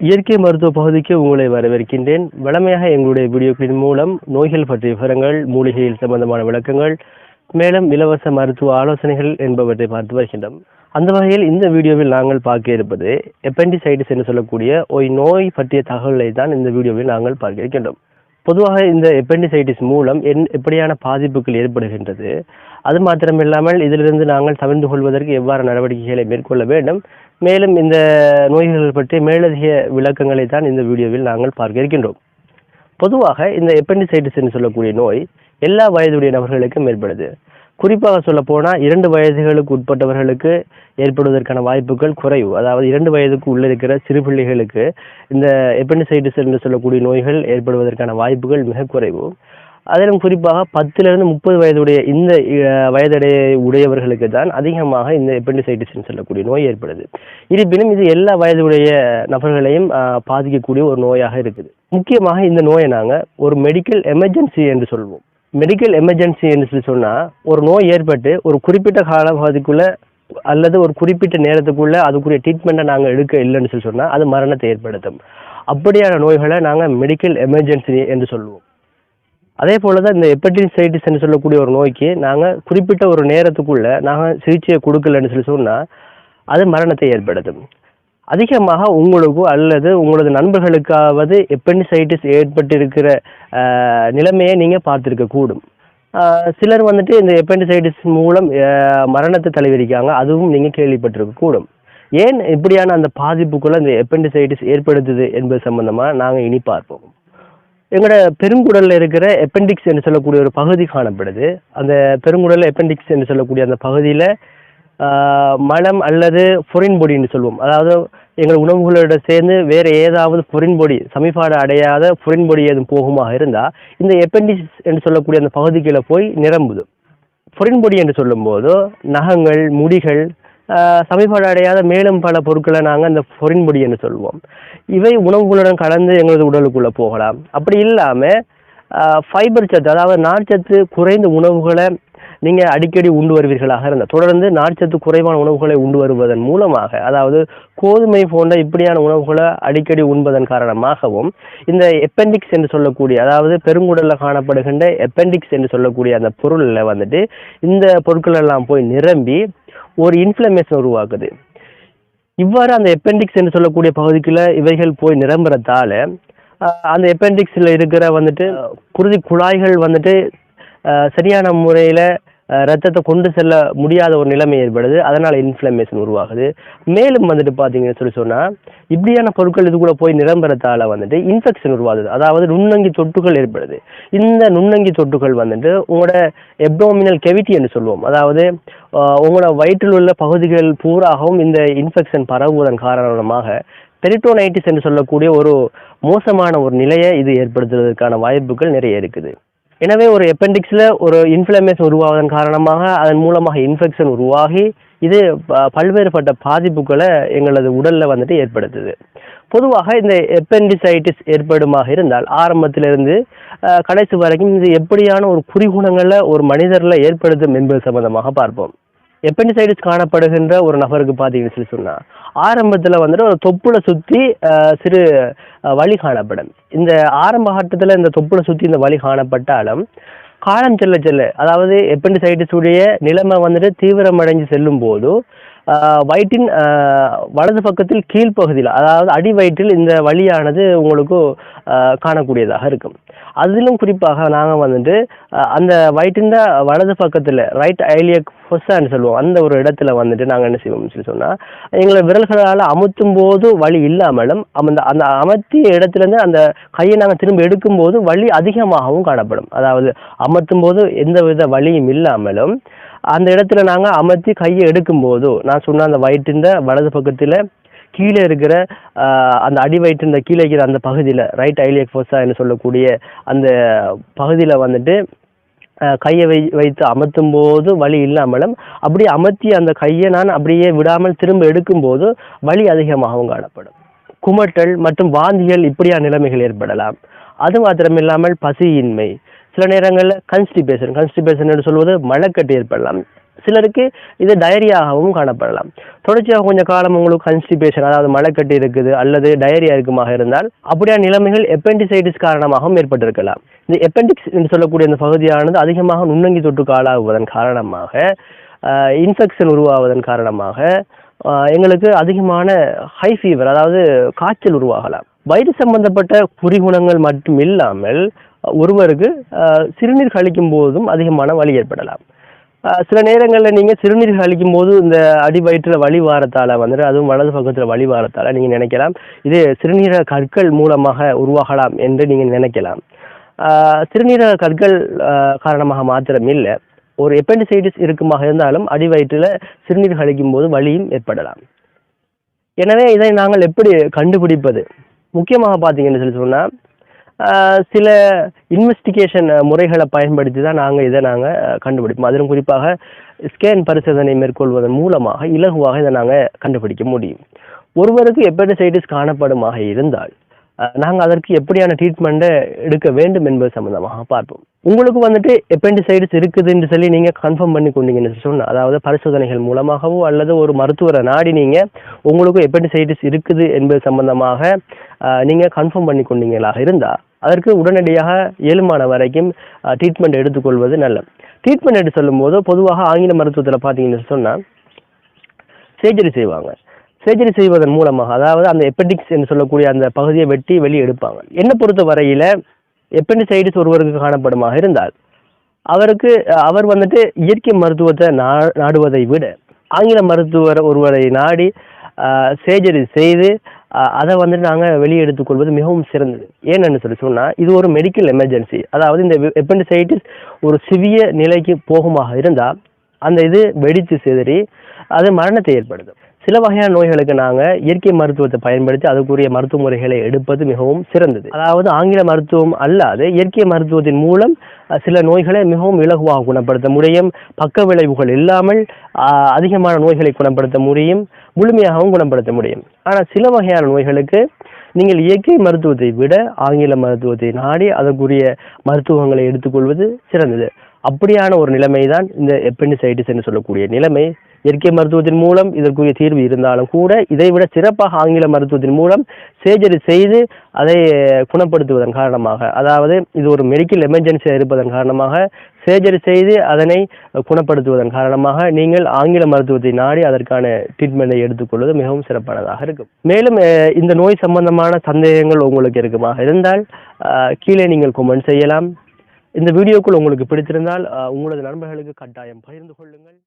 இயற்கை மருத்துவ பகுதிக்கு உங்களை வரவேற்கின்றேன். வழமையாக எங்களுடைய வீடியோக்களின் மூலம் நோய்கள் பற்றிய விவரங்கள் மூலிகையில் சம்பந்தமான விளக்கங்கள் மேலும் இலவச மருத்துவ ஆலோசனைகள் என்பவற்றை பார்த்து வருகின்றோம். அந்த வகையில் இந்த வீடியோவில் நாங்கள் பார்க்க இருப்பது எப்பெண்டிசைட்டிஸ் என்று சொல்லக்கூடிய ஒரு நோய் பற்றிய தகவலை தான் இந்த வீடியோவில் நாங்கள் பார்க்க இருக்கின்றோம். பொதுவாக இந்த எப்பெண்டிசைட்டிஸ் மூலம் என் எப்படியான பாதிப்புகள் ஏற்படுகின்றது அது மாத்திரமில்லாமல் இதிலிருந்து நாங்கள் தவிர்ந்து கொள்வதற்கு எவ்வாறு நடவடிக்கைகளை மேற்கொள்ள வேண்டும்? மேலும் இந்த நோய்கள் பற்றி மேலதிக விளக்கங்களை தான் இந்த வீடியோவில் நாங்கள் பார்க்க இருக்கின்றோம். பொதுவாக இந்த எப்பண்டிசைட்டிஸ் என்று சொல்லக்கூடிய நோய் எல்லா வயதுடைய நபர்களுக்கும் ஏற்படுது. குறிப்பாக சொல்ல போனால் இரண்டு வயதுகளுக்கு உட்பட்டவர்களுக்கு ஏற்படுவதற்கான வாய்ப்புகள் குறைவு. அதாவது இரண்டு வயதுக்கு உள்ளே இருக்கிற சிறு பிள்ளைகளுக்கு இந்த எப்பண்டிசைட்டிஸ் என்று சொல்லக்கூடிய நோய்கள் ஏற்படுவதற்கான வாய்ப்புகள் மிக குறைவு. அதிலும் குறிப்பாக பத்திலிருந்து முப்பது வயதுடைய இந்த அஹ், வயதடைய உடையவர்களுக்கு தான் அதிகமாக இந்த எப்பண்டிசைட்டிஸ்ன்னு சொல்லக்கூடிய நோய் ஏற்படுது. இருப்பினும் இது எல்லா வயதுடைய நபர்களையும் பாதிக்கக்கூடிய ஒரு நோயாக இருக்குது. முக்கியமாக இந்த நோயை நாங்கள் ஒரு மெடிக்கல் எமர்ஜென்சி என்று சொல்வோம். மெடிக்கல் எமர்ஜென்சி என்று சொல்லி சொன்னால் ஒரு நோய் ஏற்பட்டு ஒரு குறிப்பிட்ட காலப்பகுதிக்குள்ள அல்லது ஒரு குறிப்பிட்ட நேரத்துக்குள்ளே அதுக்குரிய ட்ரீட்மெண்ட்டை நாங்கள் எடுக்க இல்லைன்னு சொல்லி சொன்னால் அது மரணத்தை ஏற்படுத்தும். அப்படியான நோய்களை நாங்கள் மெடிக்கல் எமர்ஜென்சி என்று சொல்லுவோம் அதே போல தான் இந்த ஹெப்படைட்டிஸ் என்று சொல்லக்கூடிய ஒரு நோய்க்கு நாங்கள் குறிப்பிட்ட ஒரு நேரத்துக்குள்ள நாங்கள் சிகிச்சையை கொடுக்கலன்னு சொல்லி சொன்னால் அது மரணத்தை ஏற்படுத்தும். அதிகமாக உங்களுக்கோ அல்லது உங்களது நண்பர்களுக்காவது எப்பெண்டிசைட்டிஸ் ஏற்பட்டிருக்கிற நிலைமையை நீங்கள் பார்த்துருக்க கூடும். சிலர் வந்துட்டு இந்த எப்பெண்டிசைட்டிஸ் மூலம் மரணத்தை தலைவிரிக்காங்க அதுவும் நீங்கள் கேள்விப்பட்டிருக்க கூடும். ஏன் இப்படியான அந்த பாதிப்புக்குள்ளே இந்த எப்பெண்டிசைட்டிஸ் ஏற்படுத்துது என்பது சம்பந்தமாக நாங்கள் இனி பார்ப்போம். எங்களோட பெருங்குடலில் இருக்கிற எப்பெண்டிக்ஸ் என்று சொல்லக்கூடிய ஒரு பகுதி காணப்படுது. அந்த பெருங்குடல் எப்பெண்டிக்ஸ் என்று சொல்லக்கூடிய அந்த பகுதியில் மலம் அல்லது பொரின் பொடின்னு சொல்லுவோம் அதாவது எங்கள் உணவுகளோட சேர்ந்து வேறு ஏதாவது பொரின் பொடி சமீபாடு அடையாத பொரின் பொடி எதுவும் போகுமாக இருந்தால் இந்த எப்பெண்டிக்ஸ் என்று சொல்லக்கூடிய அந்த பகுதிக்குள்ளே போய் நிரம்புது. பொரின் பொடி என்று சொல்லும்போது நகங்கள் முடிகள் ஆஹ், அடையாத மேலும் பல பொருட்களை நாங்கள் அந்த பொறின்பொடி என்று சொல்லுவோம் இவை உணவுகளுடன் கலந்து எங்களது உடலுக்குள்ளே போகலாம். அப்படி இல்லாமல் ஃபைபர் சத்து அதாவது நார்ச்சத்து குறைந்த உணவுகளை நீங்கள் அடிக்கடி உண்டு வருவீர்களாக இருந்தால் தொடர்ந்து நார்ச்சத்து குறைவான உணவுகளை உண்டு வருவதன் மூலமாக அதாவது கோதுமை போன்ற இப்படியான உணவுகளை அடிக்கடி உண்பதன் காரணமாகவும் இந்த எப்பெண்டிக்ஸ் என்று சொல்லக்கூடிய அதாவது பெருங்குடலில் காணப்படுகின்ற எப்பெண்டிக்ஸ் என்று சொல்லக்கூடிய அந்த பொருளில் வந்துட்டு இந்த பொருட்கள் எல்லாம் போய் நிரம்பி ஒரு இன்ஃப்ளமேஷன் உருவாக்குது. இவ்வாறு அந்த எப்பெண்டிக்ஸ் என்று சொல்லக்கூடிய பகுதிக்குள்ள இவைகள் போய் நிரம்புறதால அந்த எப்பெண்டிக்ஸில் இருக்கிற வந்துட்டு குருதி குழாய்கள் வந்துட்டு அஹ், சரியான முறையில் ரத்தத்தை கொண்டு செல்ல முடியாத ஒரு நிலைமை ஏற்படுது. அதனால் இன்ஃப்ளமேஷன் உருவாகுது. மேலும் வந்துட்டு பார்த்தீங்கன்னு சொல்லி சொன்னால் இப்படியான பொருட்கள் இது கூட போய் நிரம்புறதால வந்துட்டு இன்ஃபெக்ஷன் உருவாகுது. அதாவது நுண்ணங்கி தொட்டுகள் ஏற்படுது. இந்த நுண்ணங்கி தொட்டுகள் வந்துட்டு உங்களோட எப்டோமினல் கெவிட்டி என்று சொல்லுவோம். அதாவது உங்களோட வயிற்றில் உள்ள பகுதிகள் பூராகவும் இந்த இன்ஃபெக்ஷன் பரவுவதன் காரணமாக பெரிட்டோனைட்டிஸ் என்று சொல்லக்கூடிய ஒரு மோசமான ஒரு நிலையை இது ஏற்படுத்துவதற்கான வாய்ப்புகள் நிறைய இருக்குது. எனவே ஒரு எப்பெண்டிக்ஸில் ஒரு இன்ஃப்ளமேஷன் உருவாவதன் காரணமாக அதன் மூலமாக இன்ஃபெக்ஷன் உருவாகி இது ப- பல்வேறுபட்ட பாதிப்புகளை எங்களது உடலில் வந்துட்டு ஏற்படுத்துது. பொதுவாக இந்த எப்பெண்டிசைட்டிஸ் ஏற்படுமாக இருந்தால் ஆரம்பத்திலிருந்து கடைசி வரைக்கும் இது எப்படியான ஒரு குறிகுணங்களை ஒரு மனிதரில் ஏற்படுத்தும் என்பது சம்பந்தமாக பார்ப்போம். எப்பெண்டிசைடிஸ் காணப்படுகின்ற ஒரு நபருக்கு பார்த்தீங்கன்னு சொல்லி சொன்னால் ஆரம்பத்தில் வந்துட்டு ஒரு தொப்புளை சுற்றி சிறு வழி காணப்படும். இந்த ஆரம்ப கட்டத்தில் இந்த தொப்புளை சுற்றி இந்த வழி காணப்பட்டாலும் காலம் செல்ல செல்ல அதாவது எப்பெண்டிசைட்டிஸுடைய நிலைமை வந்துட்டு தீவிரமடைஞ்சு செல்லும் போது வயிற்றின் வலது பக்கத்தில் கீழ்ப்பகுதியில் அதாவது அடி வயிற்றில் இந்த வழியானது உங்களுக்கு காணக்கூடியதாக இருக்கும். அதிலும் குறிப்பாக நாங்கள் வந்துட்டு அந்த வயிற்றின் வலது பக்கத்தில் ரைட் ஐலியக் ஃபொஸ்ஸான்னு சொல்லுவோம். அந்த ஒரு இடத்துல வந்துட்டு நாங்கள் என்ன செய்வோம்னு சொல்லி சொன்னால் எங்களை விரல்களால் அமுத்தும் போது வலி இல்லாமலும் அந்த அந்த அமர்த்திய இடத்துலேருந்து அந்த கையை நாங்கள் திரும்ப எடுக்கும்போது வலி அதிகமாகவும் காணப்படும். அதாவது அமர்த்தும் போது எந்த வித வலியும் இல்லாமலும் அந்த இடத்துல நாங்கள் அமர்த்தி கையை எடுக்கும்போதோ நான் சொன்ன அந்த வயிற்றின் வலது பக்கத்தில் கீழே இருக்கிற அந்த அடி இந்த கீழே இருக்கிற அந்த பகுதியில் ரைட் ஐலியக் ஃபோர்ஸா என்று சொல்லக்கூடிய அந்த பகுதியில் வந்துட்டு கையை வை வைத்து அமர்த்தும் போது வலி இல்லாமலும் அப்படியே அமர்த்தி அந்த கையை நான் அப்படியே விடாமல் திரும்ப எடுக்கும்போது வலி அதிகமாகவும் காணப்படும். குமட்டல் மற்றும் வாந்திகள் இப்படியான நிலைமைகள் ஏற்படலாம். அது மாத்திரமில்லாமல் பசியின்மை. சில நேரங்களில் கன்ஸ்டிபேஷன் கன்ஸ்டிபேஷன் என்று சொல்வது மலக்கட்டு ஏற்படலாம். சிலருக்கு இது டயரியாகவும் காணப்படலாம். தொடர்ச்சியாக கொஞ்சம் காலம் உங்களுக்கு கன்ஸ்டிபேஷன் அதாவது மழைக்கட்டு இருக்குது அல்லது டயரியா இருக்குமாக இருந்தால் அப்படியான நிலைமைகள் எப்பெண்டிசைட்டிஸ் காரணமாகவும் ஏற்பட்டிருக்கலாம். இந்த எப்பெண்டிக்ஸ் என்று சொல்லக்கூடிய இந்த பகுதியானது அதிகமாக நுண்ணங்கி தொற்று காலாகுவதன் காரணமாக இன்ஃபெக்ஷன் உருவாவதன் காரணமாக எங்களுக்கு அதிகமான ஹை ஃபீவர் அதாவது காய்ச்சல் உருவாகலாம். வயிறு சம்பந்தப்பட்ட குறிகுணங்கள் மட்டும் இல்லாமல் ஒருவருக்கு சிறுநீர் கழிக்கும் போதும் அதிகமான வலி ஏற்படலாம். சில நேரங்களில் நீங்கள் சிறுநீர் கழிக்கும் போது இந்த அடிவயிற்றில் வழி வலி வாரத்தால் வந்துட்டு அதுவும் வலது பக்கத்தில் வலி வாரத்தால் நீங்கள் நினைக்கலாம். இது சிறுநீரக கற்கள் மூலமாக உருவாகலாம் என்று நீங்கள் நினைக்கலாம். சிறுநீரக கற்கள் காரணமாக மாத்திரம் இல்லை. ஒரு எப்பெண்டிசைட்டிஸ் இருக்குமாக இருந்தாலும் அடிவயிற்றில் சிறுநீர் கழிக்கும் போது வலியும் ஏற்படலாம். எனவே இதை நாங்கள் எப்படி கண்டுபிடிப்பது? முக்கியமாக பார்த்தீங்கன்னு சொல்லி சொன்னால் சில இன்வெஸ்டிகேஷன் முறைகளை பயன்படுத்தி தான் நாங்கள் இதை நாங்கள் கண்டுபிடிப்போம். அதிலும் குறிப்பாக ஸ்கேன் பரிசோதனை மேற்கொள்வதன் மூலமாக இலகுவாக இதை நாங்கள் கண்டுபிடிக்க முடியும். ஒருவருக்கு ஹெப்படைசைட்டிஸ் காணப்படுமாக இருந்தால் நாங்கள் அதற்கு எப்படியான ட்ரீட்மெண்ட்டை எடுக்க வேண்டும் என்பது சம்மந்தமாக பார்ப்போம். உங்களுக்கு வந்துட்டு எப்பெண்டிசைட்டிஸ் இருக்குதுன்னு சொல்லி நீங்கள் கன்ஃபார்ம் பண்ணி கொண்டீங்கன்னு சொன்னால் அதாவது பரிசோதனைகள் மூலமாகவோ அல்லது ஒரு மருத்துவரை நாடி நீங்கள் உங்களுக்கு எப்பெண்டிசைடிஸ் இருக்குது என்பது சம்பந்தமாக நீங்கள் கன்ஃபார்ம் பண்ணி கொண்டீங்களாக இருந்தால் அதற்கு உடனடியாக ஏழுமான வரைக்கும் ட்ரீட்மெண்ட் எடுத்துக்கொள்வது நல்லது. ட்ரீட்மெண்ட் எடுத்து சொல்லும்போது பொதுவாக ஆங்கில மருத்துவத்தில் பார்த்தீங்கன்னு சொன்னால் சர்ஜரி செய்வாங்க. சர்ஜரி செய்வதன் மூலமாக அதாவது அந்த எப்பெண்டிக்ஸ் என்று சொல்லக்கூடிய அந்த பகுதியை வெட்டி வெளியே எடுப்பாங்க. என்னை பொறுத்த வரையில் எப்பெண்டிசைடிஸ் ஒருவருக்கு காணப்படுமாக இருந்தால் அவருக்கு அவர் வந்துட்டு இயற்கை மருத்துவத்தை நா நாடுவதை விட ஆங்கில மருத்துவர் ஒருவரை நாடி சர்ஜரி செய்து அதை வந்துட்டு நாங்கள் வெளியே எடுத்துக்கொள்வது மிகவும் சிறந்தது. ஏன்னு சொல்லி சொன்னால் இது ஒரு மெடிக்கல் எமர்ஜென்சி அதாவது இந்த எப்பெண்டிசைட்டிஸ் ஒரு சிவிய நிலைக்கு போகுமாக இருந்தால் அந்த இது வெடித்து சிதறி அது மரணத்தை ஏற்படுத்தும். சில வகையான நோய்களுக்கு நாங்கள் இயற்கை மருத்துவத்தை பயன்படுத்தி அதுக்குரிய மருத்துவ முறைகளை எடுப்பது மிகவும் சிறந்தது. அதாவது ஆங்கில மருத்துவம் அல்லாது இயற்கை மருத்துவத்தின் மூலம் சில நோய்களை மிகவும் இலகுவாக குணப்படுத்த முடியும். பக்க விளைவுகள் இல்லாமல் அதிகமான நோய்களை குணப்படுத்த முடியும். முழுமையாகவும் குணப்படுத்த முடியும். ஆனால் சில வகையான நோய்களுக்கு நீங்கள் இயற்கை மருத்துவத்தை விட ஆங்கில மருத்துவத்தை நாடி அதற்குரிய மருத்துவங்களை எடுத்துக்கொள்வது சிறந்தது. அப்படியான ஒரு நிலைமை தான் இந்த எப்பெண்டிசைட்டிஸ் என்று சொல்லக்கூடிய நிலைமை இயற்கை மருத்துவத்தின் மூலம் இதற்குரிய தீர்வு இருந்தாலும் கூட இதை விட சிறப்பாக ஆங்கில மருத்துவத்தின் மூலம் சர்ஜரி செய்து அதை குணப்படுத்துவதன் காரணமாக அதாவது இது ஒரு மெடிக்கல் எமர்ஜென்சியாக இருப்பதன் காரணமாக சர்ஜரி செய்து அதனை குணப்படுத்துவதன் காரணமாக நீங்கள் ஆங்கில மருத்துவத்தை நாடி அதற்கான ட்ரீட்மெண்ட்டை எடுத்துக்கொள்வது மிகவும் சிறப்பானதாக இருக்கும். மேலும் இந்த நோய் சம்பந்தமான சந்தேகங்கள் உங்களுக்கு இருக்குமாக இருந்தால் கீழே நீங்கள் கமெண்ட் செய்யலாம். இந்த வீடியோக்குள் உங்களுக்கு பிடித்திருந்தால் உங்களது நண்பர்களுக்கு கட்டாயம் பகிர்ந்து கொள்ளுங்கள்.